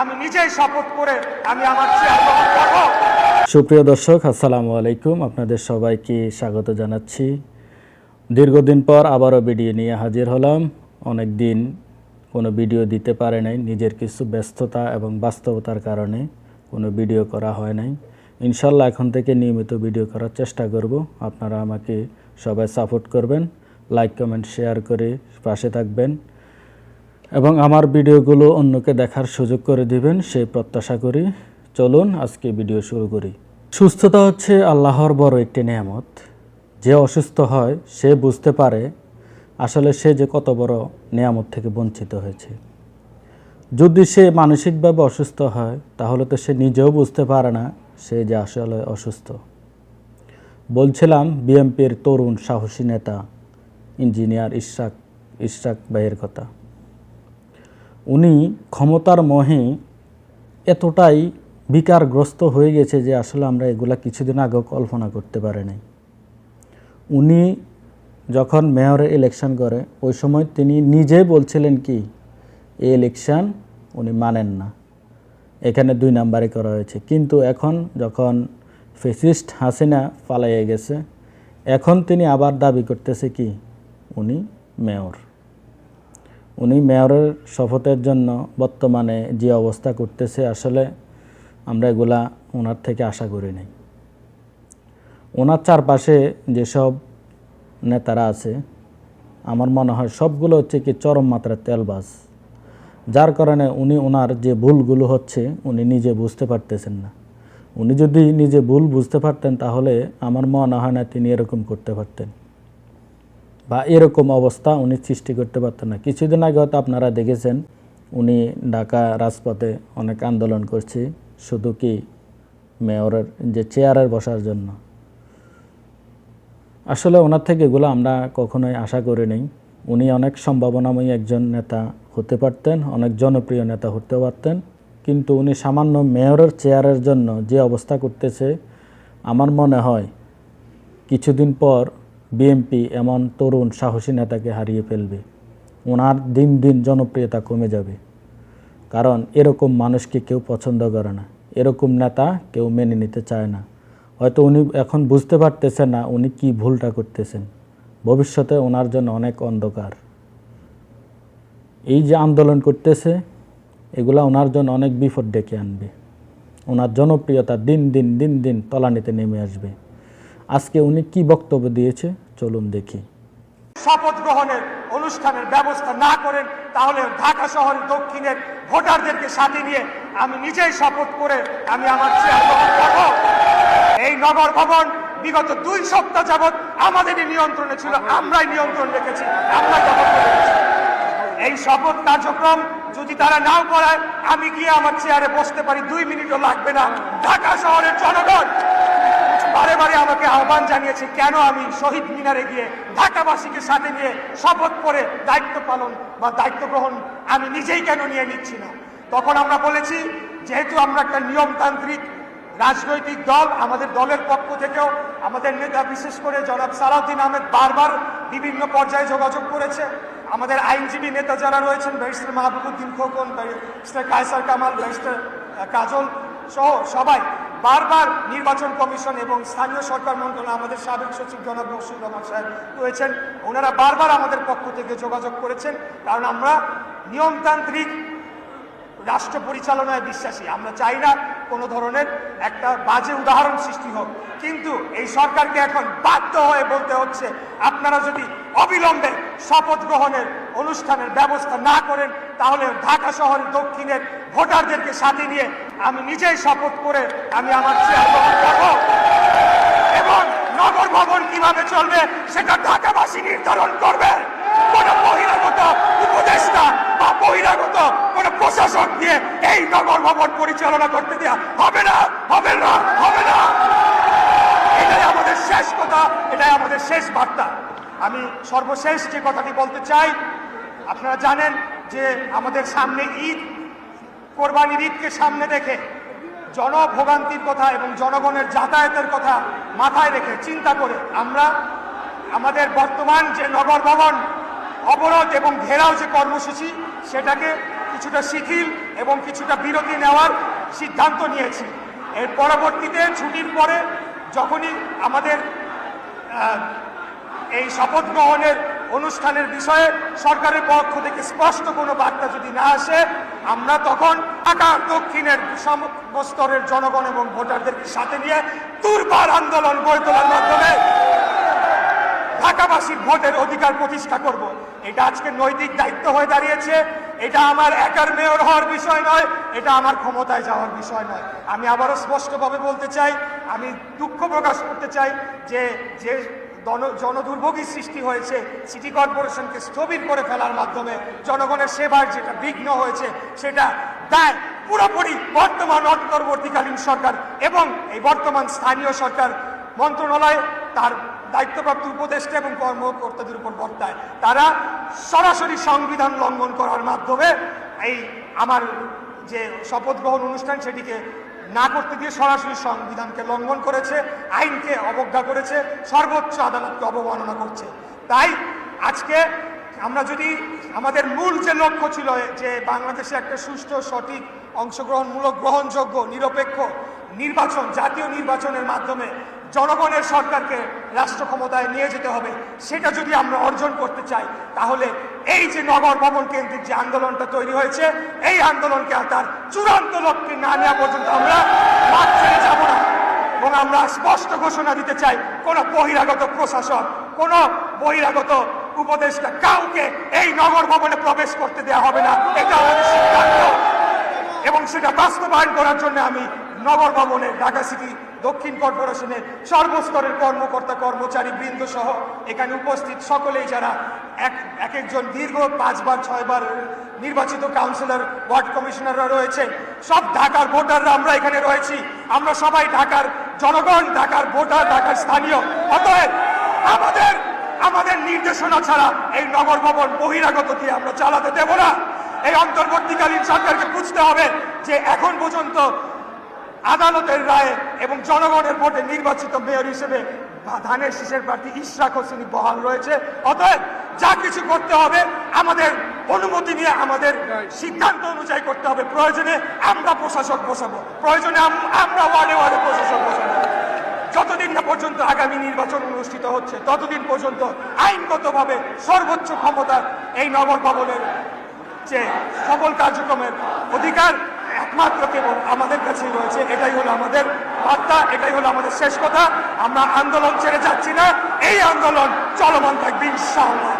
আমি নিজেই শপথ করে আমি আমার সুপ্রিয় দর্শক, আসসালামু আলাইকুম। আপনাদের সবাইকে স্বাগত জানাচ্ছি। দীর্ঘদিন পর আবারও ভিডিও নিয়ে হাজির হলাম। অনেক দিন কোনো ভিডিও দিতে পারে নাই। নিজের কিছু ব্যস্ততা এবং বাস্তবতার কারণে কোনো ভিডিও করা হয় নাই। ইনশাল্লাহ এখন থেকে নিয়মিত ভিডিও করার চেষ্টা করব। আপনারা আমাকে সবাই সাপোর্ট করবেন, লাইক, কমেন্ট, শেয়ার করে পাশে থাকবেন। এবং আমার ভিডিওগুলো অন্যকে দেখার সুযোগ করে দিবেন সেই প্রত্যাশা করি। চলুন আজকে ভিডিও শুরু করি। সুস্থতা হচ্ছে আল্লাহর বড় একটি নিয়ামত। যে অসুস্থ হয়, সে বুঝতে পারে আসলে সে যে কত বড় নিয়ামত থেকে বঞ্চিত হয়েছে। যদি সে মানসিকভাবে অসুস্থ হয়, তাহলে তো সে নিজেও বুঝতে পারে না সে যে আসলে অসুস্থ। বলছিলাম বিএমপির তরুণ সাহসী নেতা, ইঞ্জিনিয়ার ইশরাক ইশরাক ভাইয়ের কথা। উনি ক্ষমতার মহে এতটাই বিকারগ্রস্ত হয়ে গেছে যে আসলে আমরা এগুলা কিছুদিন আগেও কল্পনা করতে পারি নাই। উনি যখন মেয়রের ইলেকশন করে, ওই সময় তিনি নিজে বলছিলেন কি, এই ইলেকশন উনি মানেন না। এখানে দুই নাম্বারে করা হয়েছে। কিন্তু এখন যখন ফেসিস্ট হাসিনা পালাইয়ে গেছে, এখন তিনি আবার দাবি করতেছে কি, উনি মেয়র। উনি মেয়রের শপথের জন্য বর্তমানে যে অবস্থা করতেছে, আসলে আমরা এগুলা ওনার থেকে আশা করি নাই। ওনার চারপাশে যেসব নেতারা আছে, আমার মনে হয় সবগুলো হচ্ছে কি চরম মাত্রার তেলবাজ। যার কারণে উনি ওনার যে ভুলগুলো হচ্ছে, উনি নিজে বুঝতে পারতেছেন না। উনি যদি নিজে ভুল বুঝতে পারতেন, তাহলে আমার মনে হয় না তিনি এরকম করতে পারতেন। বা এরকম অবস্থা উনি সৃষ্টি করতে পারতেন না। কিছুদিন আগে হয়তো আপনারা দেখেছেন, উনি ঢাকা রাজপথে অনেক আন্দোলন করছে, শুধু কি মেয়রের, যে চেয়ারের বসার জন্য। আসলে ওনার থেকে এগুলো আমরা কখনোই আশা করি নাই উনি অনেক সম্ভাবনাময়ী একজন নেতা হতে পারতেন, অনেক জনপ্রিয় নেতা হতে পারতেন, কিন্তু উনি সামান্য মেয়রের চেয়ারের জন্য যে অবস্থা করতেছে, আমার মনে হয় কিছুদিন পর বিএমপি এমন তরুণ সাহসী নেতাকে হারিয়ে ফেলবে। ওনার দিন দিন জনপ্রিয়তা কমে যাবে। কারণ এরকম মানুষকে কেউ পছন্দ করে না। এরকম নেতা কেউ মেনে নিতে চায় না। হয়তো উনি এখন বুঝতে পারতেছেন না উনি কি ভুলটা করতেছেন। ভবিষ্যতে ওনার জন্য অনেক অন্ধকার। এই যে আন্দোলন করতেছে, এগুলা ওনার জন্য অনেক বিপদ ডেকে আনবে। ওনার জনপ্রিয়তা দিন দিন দিন দিন তলানিতে নেমে আসবে। আজকে উনি কি বক্তব্য দিয়েছে? চলুন দেখি। শপথ গ্রহণের অনুষ্ঠানের ব্যবস্থা না করেন, তাহলে ঢাকা শহরের দক্ষিণের ভোটারদেরকে সাথে নিয়ে আমি নিজেই শপথ করে আমি আমার এই নগর ভবন বিগত দুই সপ্তাহ যাবৎ আমাদেরই নিয়ন্ত্রণে ছিল, আমরাই নিয়ন্ত্রণ রেখেছি রেখেছি। এই শপথ কার্যক্রম যদি তারা নাও করায়, আমি গিয়ে আমার চেয়ারে বসতে পারি, দুই মিনিটও লাগবে না। ঢাকা শহরের জনগণ বারে বারে আমাকে আহ্বান জানিয়েছে, কেন আমি শহীদ মিনারে গিয়ে ঢাকাবাসীকে সাথে নিয়ে শপথ করে দায়িত্ব পালন বা দায়িত্ব গ্রহণ আমি নিজেই কেন নিয়ে নিচ্ছি না? তখন আমরা বলেছি, যেহেতু আমরা একটা নিয়মতান্ত্রিক রাজনৈতিক দল, আমাদের দলের পক্ষ থেকেও আমাদের নেতা বিশেষ করে জনাব সালাউদ্দিন আহমেদ বারবার বিভিন্ন পর্যায়ে যোগাযোগ করেছে। আমাদের আইনজীবী নেতা যারা রয়েছেন, barrister Mahbubuddin Khokon, barrister Kaiser Kamal, barrister Kajal সহ সবাই বারবার নির্বাচন কমিশন এবং স্থানীয় সরকার মন্ত্রণালয়, আমাদের সাবেক সচিব জনাব মহসুর রহমান সাহেব রয়েছেন। ওনারা বারবার আমাদের পক্ষ থেকে যোগাযোগ করেছেন, কারণ আমরা নিয়মতান্ত্রিক রাষ্ট্র পরিচালনায় বিশ্বাসী। আমরা চাই না কোনো ধরনের একটা বাজে উদাহরণ সৃষ্টি হোক। কিন্তু এই সরকারকে এখন বাধ্য হয়ে বলতে হচ্ছে, আপনারা যদি অবিলম্বে শপথ গ্রহণের অনুষ্ঠানের ব্যবস্থা না করেন, তাহলে ঢাকা শহরের দক্ষিণের ভোটারদেরকে সাথে নিয়ে আমি নিজেই শপথ করে আমি আমার চেয়ার এবং নগর ভবন কীভাবে চলবে, সেটা ঢাকাবাসী নির্ধারণ করবে। কোন বহিরাগত উপদেষ্টা বা বহিরাগত কোন প্রশাসক দিয়ে এই নগর ভবন পরিচালনা করতে দেওয়া হবে না হবে না হবে না। এটাই আমাদের শেষ কথা, এটাই আমাদের শেষ বার্তা। আমি সর্বশেষ যে কথাটি বলতে চাই, আপনারা জানেন যে আমাদের সামনে ঈদ কোরবানির ঈদকে সামনে রেখে জনভোগান্তির কথা এবং জনগণের যাতায়াতের কথা মাথায় রেখে চিন্তা করে আমরা আমাদের বর্তমান যে নগর ভবন, অবরোধ এবং ঘেরাও যে কর্মসূচি, সেটাকে কিছুটা শিথিল এবং কিছুটা বিরতি নেওয়ার সিদ্ধান্ত নিয়েছি। এর পরবর্তীতে ছুটির পরে যখনই আমাদের এই শপথ গ্রহণের অনুষ্ঠানের বিষয়ে সরকারের পক্ষ থেকে স্পষ্ট কোনো বার্তা যদি না আসে, আমরা তখন ঢাকা দক্ষিণের সমস্তরের জনগণ এবং ভোটারদেরকে সাথে নিয়ে দুর্বার আন্দোলন গড়ে তোলার মাধ্যমে ঢাকাবাসীর ভোটের অধিকার প্রতিষ্ঠা করব। এটা আজকে নৈতিক দায়িত্ব হয়ে দাঁড়িয়েছে। এটা আমার একার মেয়র হওয়ার বিষয় নয়, এটা আমার ক্ষমতায় যাওয়ার বিষয় নয়। আমি আবারও স্পষ্টভাবে বলতে চাই, আমি দুঃখ প্রকাশ করতে চাই যে যে জনদুর্ভোগী সৃষ্টি হয়েছে, সিটি কর্পোরেশনকে স্থবির করে ফেলার মাধ্যমে জনগণের সেবার যেটা বিঘ্ন হয়েছে, সেটা দায় পুরোপুরি বর্তমান অন্তর্বর্তীকালীন সরকার এবং এই বর্তমান স্থানীয় সরকার। মন্ত্রণালয় তার দায়িত্বপ্রাপ্ত উপদেষ্টা এবং কর্মকর্তাদের উপর বর্তায়। তারা সরাসরি সংবিধান লঙ্ঘন করার মাধ্যমে এই আমার যে শপথ গ্রহণ অনুষ্ঠান, সেটিকে না করতে গিয়ে সরাসরি সংবিধানকে লঙ্ঘন করেছে, আইনকে অবজ্ঞা করেছে, সর্বোচ্চ আদালতকে অবমাননা করছে। তাই আজকে আমরা যদি আমাদের মূল যে লক্ষ্য ছিল যে বাংলাদেশে একটা সুষ্ঠু, সঠিক, অংশগ্রহণমূলক, গ্রহণযোগ্য, নিরপেক্ষ নির্বাচন, জাতীয় নির্বাচনের মাধ্যমে জনগণের সরকারকে রাষ্ট্র ক্ষমতায় নিয়ে যেতে হবে, সেটা যদি আমরা অর্জন করতে চাই, তাহলে এই যে নগর ভবন কেন্দ্রিক যে আন্দোলনটা তৈরি হয়েছে, এই আন্দোলনকে তার চূড়ান্ত লক্ষ্যে না নেওয়া পর্যন্ত আমরা মাঠ যাব না। এবং আমরা স্পষ্ট ঘোষণা দিতে চাই, কোনো বহিরাগত প্রশাসন, কোন বহিরাগত উপদেষ্টা কাউকে এই নগর ভবনে প্রবেশ করতে দেওয়া হবে না। এটা আমাদের সিদ্ধান্ত। এবং সেটা বাস্তবায়ন করার জন্য আমি নগর ভবনে ঢাকা সিটি দক্ষিণ কর্পোরেশনের সর্বস্তরের কর্মকর্তা কর্মচারী বৃন্দ সহ এখানে উপস্থিত সকলেই যারা এক এক একজন দীর্ঘ পাঁচবার ছয়বার নির্বাচিত কাউন্সিলর, ওয়ার্ড কমিশনাররা রয়েছে। সব ঢাকার ভোটাররা আমরা এখানে রয়েছি। আমরা সবাই ঢাকার জনগণ, ঢাকার ভোটার, ঢাকার স্থানীয়। অতএব আমাদের আমাদের নির্দেশনা ছাড়া এই নগর ভবন বহিরাগত দিয়ে আমরা চালাতে দেব না। এই অন্তর্বর্তীকালীন সরকারকে বুঝতে হবে যে এখন পর্যন্ত আদালতের রায়ে এবং জনগণের ভোটে নির্বাচিত মেয়র হিসেবে ধানের শীষের প্রার্থী ইশরাক হোসেনি বহাল রয়েছে। অতএব যা কিছু করতে হবে আমাদের অনুমতি নিয়ে আমাদের সিদ্ধান্ত অনুযায়ী করতে হবে। প্রয়োজনে আমরা প্রশাসক বসাবো। প্রয়োজনে আম- আমরা ওয়ার্ডে ওয়ার্ডে প্রশাসক বসাবো। যতদিন না পর্যন্ত আগামী নির্বাচন অনুষ্ঠিত হচ্ছে ততদিন পর্যন্ত আইনগতভাবে সর্বোচ্চ ক্ষমতা এই নগর ভবনের যে সকল কার্যক্রমের অধিকার একমাত্র কেবল আমাদের কাছেই রয়েছে, এটাই হলো আমাদের বার্তা, এটাই হলো আমাদের শেষ কথা। আমরা আন্দোলন ছেড়ে যাচ্ছি না, এই আন্দোলন চলমান থাকবে ইনশাআল্লাহ।